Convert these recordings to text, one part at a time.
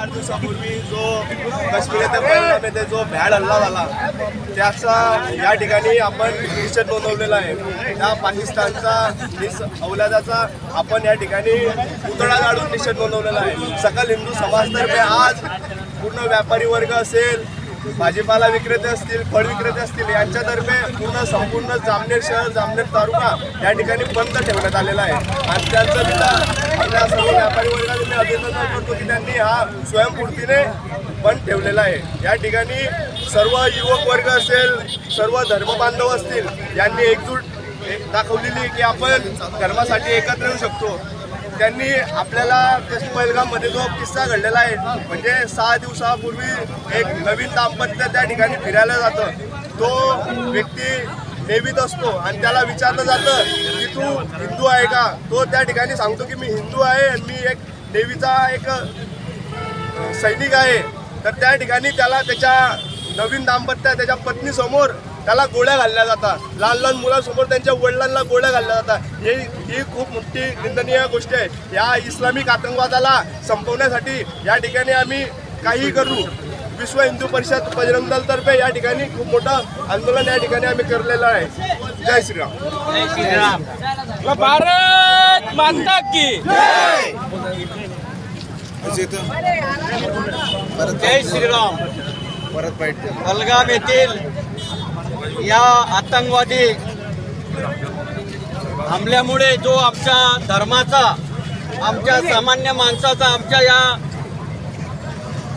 आठ दिवसापूर्वी जो काश्मीर येथे येथे जो भ्याड हल्ला झाला त्याचा या ठिकाणी आपण निषेध नोंदवलेला आहे. त्या पाकिस्तानचा निस अवलादाचा आपण या ठिकाणी पुतळा काढून निषेध नोंदवलेला आहे. सकल हिंदू समाजतर्फे आज पूर्ण व्यापारी वर्ग असेल भाजीपाला विक्रेते असतील फळ विक्रेते असतील यांच्यातर्फे पूर्ण संपूर्ण जामनेर शहर जामनेर तालुका या ठिकाणी बंद ठेवण्यात आलेला आहे. आणि त्यांचं आपल्या सर्व व्यापारी वर्गाचं मी अभिनंदन करतो की त्यांनी हा स्वयंपूर्तीने पण ठेवलेला आहे. या ठिकाणी सर्व युवक वर्ग असेल सर्व धर्मबांधव असतील यांनी एकजूट एक दाखवलेली की आपण धर्मासाठी एकत्र येऊ शकतो. त्यांनी आपल्याला पहिलगाममध्ये जो किस्सा घडलेला आहे म्हणजे सहा दिवसापूर्वी एक नवीन दाम्पत्य त्या ठिकाणी फिरायला जातं. तो व्यक्ती नेवीत असतो. आणि त्याला विचारलं जातं की तू हिंदू आहे का? तो त्या ठिकाणी सांगतो की मी हिंदू आहे आणि मी एक नेवीचा एक सैनिक आहे. तर त्या ठिकाणी त्याला त्याच्या नवीन दाम्पत्य त्याच्या पत्नीसमोर त्याला गोळ्या घालल्या जातात. लहान लहान मुलांसमोर त्यांच्या वडिलांना गोळ्या घालल्या जातात. हे ही खूप मोठी निंदनीय गोष्ट आहे. या इस्लामिक आतंकवादाला संपवण्यासाठी या ठिकाणी आम्ही काही करू. विश्व हिंदू परिषद बजरंग दलतर्फे या ठिकाणी खूप मोठं आंदोलन या ठिकाणी आम्ही करलेलं आहे. जय श्रीराम. भारत माता की जय श्रीराम. पहलगाम येथील या आतंकवादी हमल्यामुळे जो आमच्या धर्माचा आमच्या सामान्य माणसाचा आमच्या या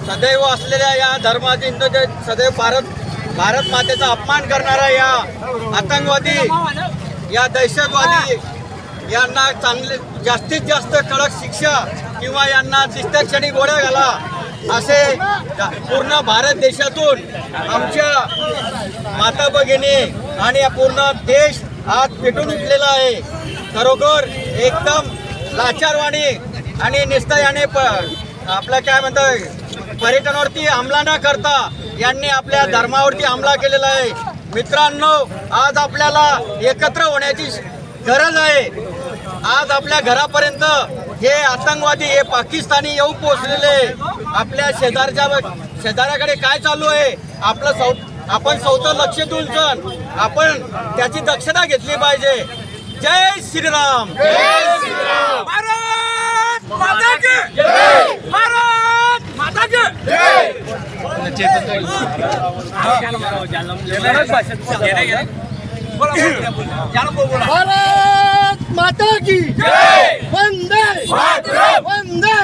सदैव असलेल्या या धर्माचे जे सदैव भारत भारत मातेचा अपमान करणारा या आतंकवादी या दहशतवादी यांना चांगले जास्तीत जास्त कडक शिक्षा किंवा यांना दिसत्या क्षणी गोळ्या घाला असे पूर्ण भारत देशातून आमच्या माता भगिनी आणि पूर्ण देश आज पेटून उठलेला आहे. खरोखर एकदम लाचारवाणी आणि निस्तायाने प आपल्या काय म्हणतात पर्यटनावरती हमला न करता यांनी आपल्या धर्मावरती हमला केलेला आहे. मित्रांनो आज आपल्याला एकत्र होण्याची गरज आहे. आज आपल्या घरापर्यंत हे आतंकवादी हे पाकिस्तानी येऊन पोहोचलेले आपल्या शेजारच्या शेजाऱ्याकडे काय चालू आहे? आपलं सौ आपण स्वतः लक्ष देऊन सण आपण त्याची दक्षता घेतली पाहिजे. जय श्रीराम. भारत! माता की भारत माता की भारत माता की वंदे वंदे